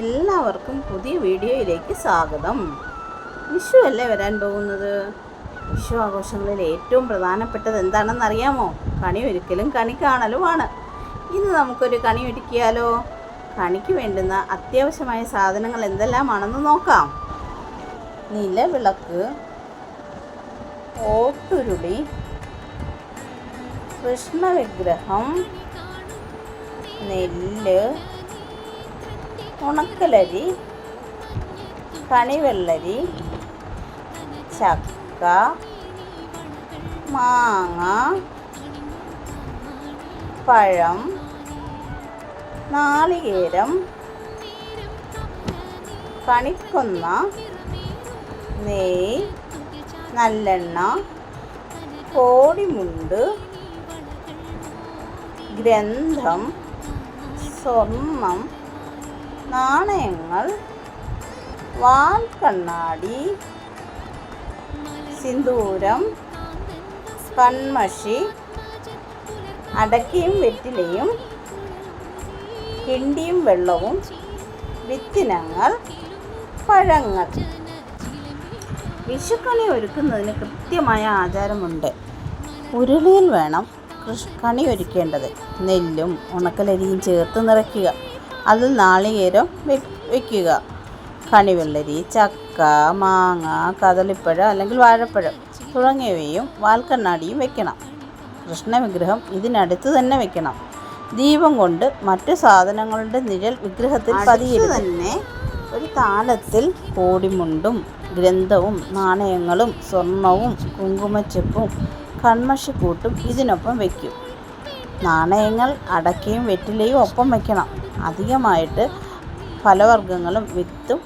എല്ലാവർക്കും പുതിയ വീഡിയോയിലേക്ക് സ്വാഗതം. വിഷു അല്ലേ വരാൻ പോകുന്നത്? വിഷു ആഘോഷങ്ങളിൽ ഏറ്റവും പ്രധാനപ്പെട്ടത് എന്താണെന്ന് അറിയാമോ? കണി ഒരിക്കലും കണി കാണലുമാണ്. ഇന്ന് നമുക്കൊരു കണി ഒരുക്കിയാലോ? കണിക്ക് വേണ്ടുന്ന അത്യാവശ്യമായ സാധനങ്ങൾ എന്തെല്ലാമാണെന്ന് നോക്കാം. നിലവിളക്ക് ഓട്ടുരുളി കൃഷ്ണവിഗ്രഹം നെല്ല് ഉണക്കലരി കണിവെള്ളരി ചക്ക മാങ്ങ പഴം നാളികേരം കണിക്കൊന്ന നെയ് നല്ലെണ്ണ കോടിമുണ്ട് ഗ്രന്ഥം സ്വർണം നാണയങ്ങൾ വാൽ കണ്ണാടി സിന്ദൂരം കൺമഷി അടക്കയും വെറ്റിലയും കിണ്ടിയും വെള്ളവും വിത്തിനങ്ങൾ പഴങ്ങൾ. വിഷുക്കണി ഒരുക്കുന്നതിന് കൃത്യമായ ആചാരമുണ്ട്. ഉരുളിയിൽ വേണം കൃഷി കണി ഒരുക്കേണ്ടത്. നെല്ലും ഉണക്കലരിയും ചേർത്ത് നിറയ്ക്കുക. അതിൽ നാളികേരം വെക്കുക. വയ്ക്കുക കണിവെള്ളരി ചക്ക മാങ്ങ കദളിപ്പഴം അല്ലെങ്കിൽ വാഴപ്പഴം തുടങ്ങിയവയും വാൽക്കണ്ണാടിയും വെക്കണം. കൃഷ്ണവിഗ്രഹം ഇതിനടുത്ത് തന്നെ വെക്കണം. ദീപം കൊണ്ട് മറ്റു സാധനങ്ങളുടെ നിഴൽ വിഗ്രഹത്തിൽ പതിയെ തന്നെ ഒരു താലത്തിൽ കോടിമുണ്ടും ഗ്രന്ഥവും നാണയങ്ങളും സ്വർണവും കുങ്കുമച്ചെപ്പും കൺമഷിക്കൂട്ടും ഇതിനൊപ്പം വയ്ക്കും നാണയങ്ങൾ അടക്കയും വെറ്റിലയും ഒപ്പം വയ്ക്കണം അധികമായിട്ട് ഫലവർഗങ്ങളും വിത്തും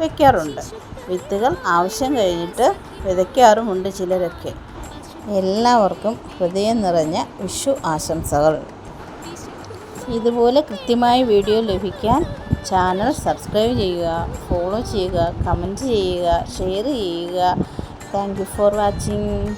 വയ്ക്കാറുണ്ട് വിത്തുകൾ ആവശ്യം കഴിഞ്ഞിട്ട് വിതയ്ക്കാറുമുണ്ട് ചിലരൊക്കെ. എല്ലാവർക്കും ഹൃദയം നിറഞ്ഞ വിഷു ആശംസകൾ. ഇതുപോലെ കൃത്യമായ വീഡിയോ ലഭിക്കാൻ ചാനൽ സബ്സ്ക്രൈബ് ചെയ്യുക ഫോളോ ചെയ്യുക കമന്റ് ചെയ്യുക ഷെയർ ചെയ്യുക. Thank you for watching.